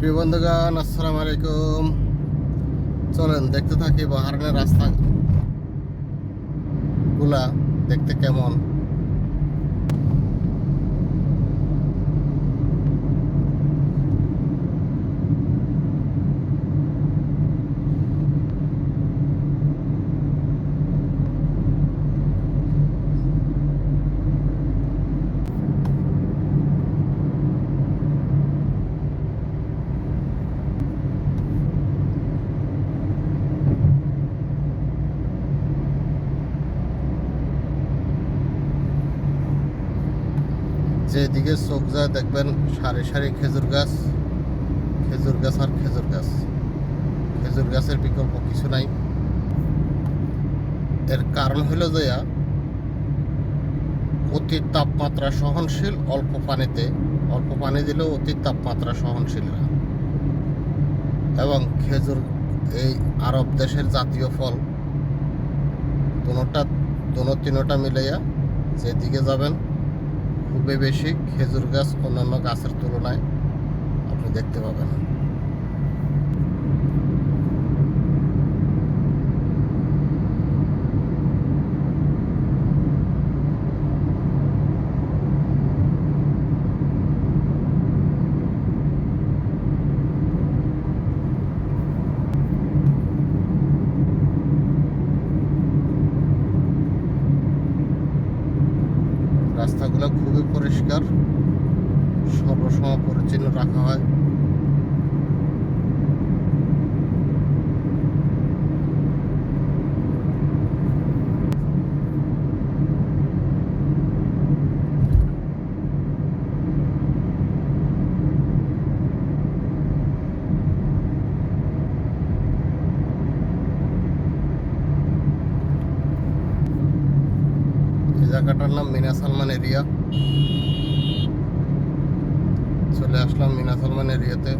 প্রিয় বন্ধুগণ আসসালামু আলাইকুম। চলেন দেখতে থাকি বাহারানের রাস্তা গুলা দেখতে কেমন? যেদিকে চোখ যায় দেখবেন সারি সারি খেজুর গাছ খেজুর গাছ আর খেজুর গাছ। খেজুর গাছের বিকল্প কিছু নাই। এর কারণ হলো যে অতি তাপমাত্রা সহনশীল অল্প পানিতে, অল্প পানি দিলেও অতি তাপমাত্রা সহনশীলরা এবং খেজুর এই আরব দেশের জাতীয় ফল, দুটা দুনো তিনোটা মিলাইয়া যেদিকে যাবেন খুবই বেশি খেজুর গাছ অন্যান্য গাছের তুলনায় আপনি দেখতে পাবেন। রাস্তাগুলো খুবই পরিষ্কার। সর্বসময় পরিচ্ছন্ন রাখা হয় এই জায়গাটার নাম মিনা সালমান এরিয়া। চলে আসলাম মিনা সালমান এরিয়াতে।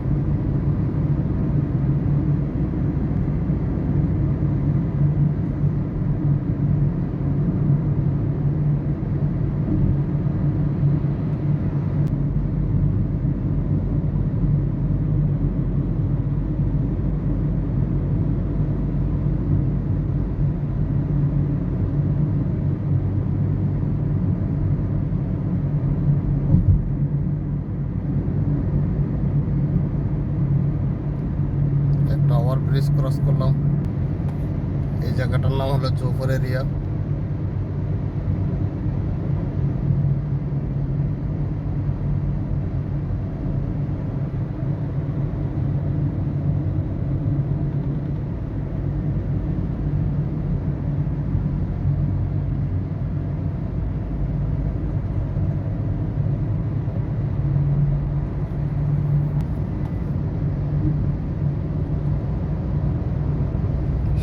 একটা ওভার ব্রিজ ক্রস করলাম। এই জায়গাটার নাম হলো চৌপুর এরিয়া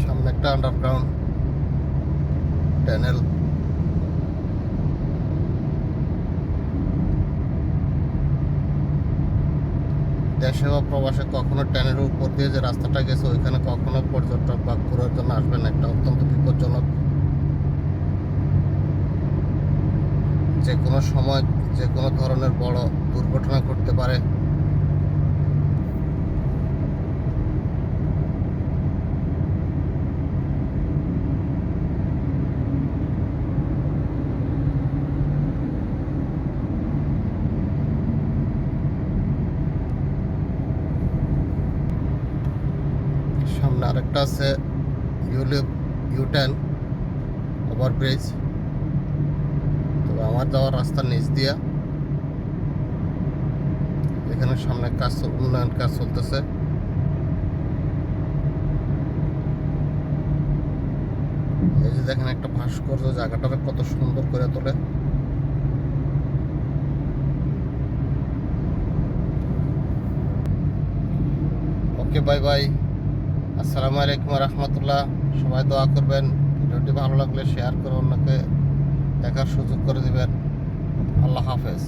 সামনে একটা আন্ডারগ্রাউন্ড টানেল দেশে বা প্রবাসে কখনো ট্যানের উপর দিয়ে যে রাস্তাটা গেছে, ওইখানে কখনো পর্যটক বা ঘোরার জন্য আসবেন একটা অত্যন্ত বিপজ্জনক। যে কোনো সময় যে কোনো ধরনের বড় দুর্ঘটনা ঘটতে পারে। সামনে আরেকটা আছে ইউলিপ ইউটেন ওভারব্রিজ তবে আমার যাওয়ার রাস্তার নিচ দিয়া। এখানে সামনে কাজ উন্নয়ন কাজ চলতেছে। এই যে দেখেন একটা ভাস্কর্য, জায়গাটাকে কত সুন্দর করে তোলে। ওকে বাই বাই আসসালামু আলাইকুম রহমতুল্লাহ। সবাই দোয়া করবেন, ভিডিওটি ভালো লাগলে শেয়ার করে অন্যকে দেখার সুযোগ করে দিবেন। আল্লাহ হাফেজ।